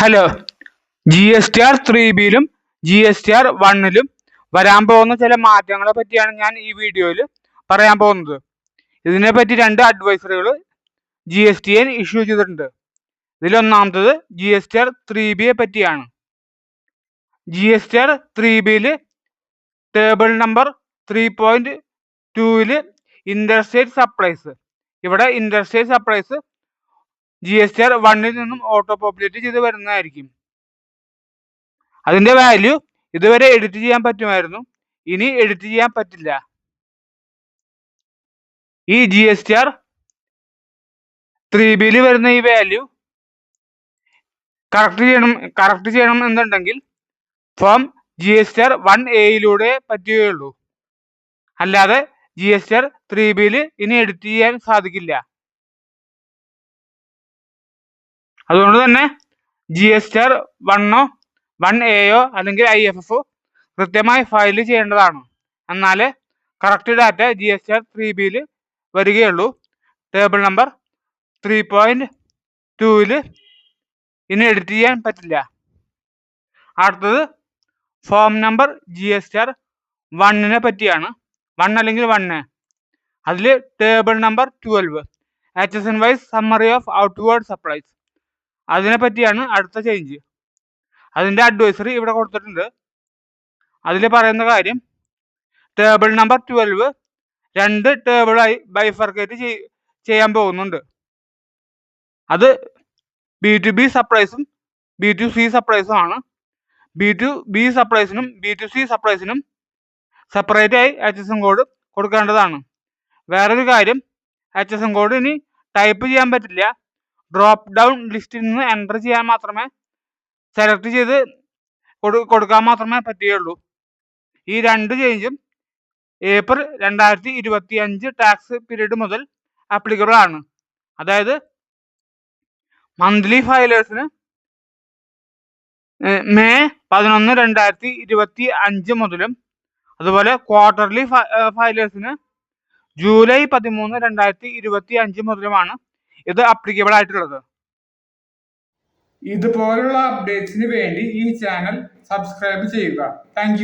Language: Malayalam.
Hello G S T R three ബിയിലും G S T R വണ്ണിലും വരാൻ പോകുന്ന ചില മാറ്റങ്ങളെ പറ്റിയാണ് ഞാൻ ഈ വീഡിയോയിൽ പറയാൻ പോകുന്നത്. ഇതിനെ പറ്റി രണ്ട് അഡ്വൈസറികൾ G S T N issue ചെയ്തിട്ടുണ്ട്. ഇതിലൊന്നാമത്തത് G S T R three ബിയെ പറ്റിയാണ്. G S T R three ബിയിൽ ടേബിൾ നമ്പർ ത്രീ പോയിന്റ് ടൂവിൽ ഇൻഡർസ്റ്റേറ്റ് സപ്ലൈസ് ഇവിടെ interstate supplies G S T R വണ്ണിൽ നിന്നും ഓട്ടോ പോപ്പുലേറ്റ് ചെയ്ത് വരുന്നതായിരിക്കും. അതിന്റെ വാല്യൂ ഇതുവരെ എഡിറ്റ് ചെയ്യാൻ പറ്റുമായിരുന്നു. ഇനി എഡിറ്റ് ചെയ്യാൻ പറ്റില്ല. ഈ G S T R three ബിയിൽ വരുന്ന ഈ വാല്യൂ കറക്റ്റ് ചെയ്യണം കറക്റ്റ് ചെയ്യണം എന്നുണ്ടെങ്കിൽ form G S T R one എയിലൂടെ പറ്റുകയുള്ളൂ. അല്ലാതെ G S T R three ബിയിൽ ഇനി എഡിറ്റ് ചെയ്യാൻ സാധിക്കില്ല. അതുകൊണ്ട് തന്നെ ജി എസ് ടി ആർ വണ്ണോ വൺ എയോ അല്ലെങ്കിൽ ഐ എഫ് എഫോ കൃത്യമായി ഫയൽ ചെയ്യേണ്ടതാണ്. എന്നാൽ correct data G S T R three ബിയിൽ വരികയുള്ളൂ. ടേബിൾ നമ്പർ ത്രീ പോയിന്റ് ടൂവിൽ ഇനി എഡിറ്റ് ചെയ്യാൻ പറ്റില്ല. അടുത്തത് form number G S T R വണ്ണിനെ പറ്റിയാണ്. വൺ അല്ലെങ്കിൽ വണ്ണ് അതിൽ table number twelve H S N wise summary of outward supplies അതിനെ പറ്റിയാണ് അടുത്ത ചേഞ്ച് അതിന്റെ അഡ്വൈസറി ഇവിടെ കൊടുത്തിട്ടുണ്ട്. അതിൽ പറയുന്ന കാര്യം ടേബിൾ നമ്പർ ട്വൽവ് രണ്ട് ടേബിളായി ബൈഫർക്കേറ്റ് ചെയ്യാൻ പോകുന്നുണ്ട്. അത് ബി ടു ബി സപ്ലൈസും ബി ടു സി സപ്ലൈസും ആണ്. ബി ടു ബി സപ്ലൈസിനും ബി ടു സി സപ്ലൈസിനും സെപ്പറേറ്റ് ആയി എച്ച് എസ് എം കോഡ് കൊടുക്കേണ്ടതാണ്. വേറൊരു കാര്യം എച്ച് എസ് എം കോഡ് ഇനി ടൈപ്പ് ചെയ്യാൻ പറ്റില്ല. ഡ്രോപ്പ് ഡൗൺ ലിസ്റ്റിൽ നിന്ന് എന്റർ ചെയ്യാൻ മാത്രമേ സെലക്ട് ചെയ്ത് കൊടുക്കാൻ മാത്രമേ പറ്റുകയുള്ളൂ. ഈ രണ്ട് ചേഞ്ചും ഏപ്രിൽ രണ്ടായിരത്തി ഇരുപത്തി അഞ്ച് ടാക്സ് പീരീഡ് മുതൽ ആപ്ലിക്കബിൾ ആണ്. അതായത് മന്ത്ലി ഫയലേഴ്സിന് മെയ് പതിനൊന്ന് രണ്ടായിരത്തി ഇരുപത്തി അഞ്ച് മുതലും അതുപോലെ ക്വാർട്ടർലി ഫയലേഴ്സിന് ജൂലൈ പതിമൂന്ന് രണ്ടായിരത്തി ഇരുപത്തി അഞ്ച് മുതലുമാണ് ഇത് അപ്ലിക്കബിൾ ആയിട്ടുള്ളത്. ഇതുപോലുള്ള അപ്ഡേറ്റ്സിന് വേണ്ടി ഈ ചാനൽ സബ്സ്ക്രൈബ് ചെയ്യുക. താങ്ക്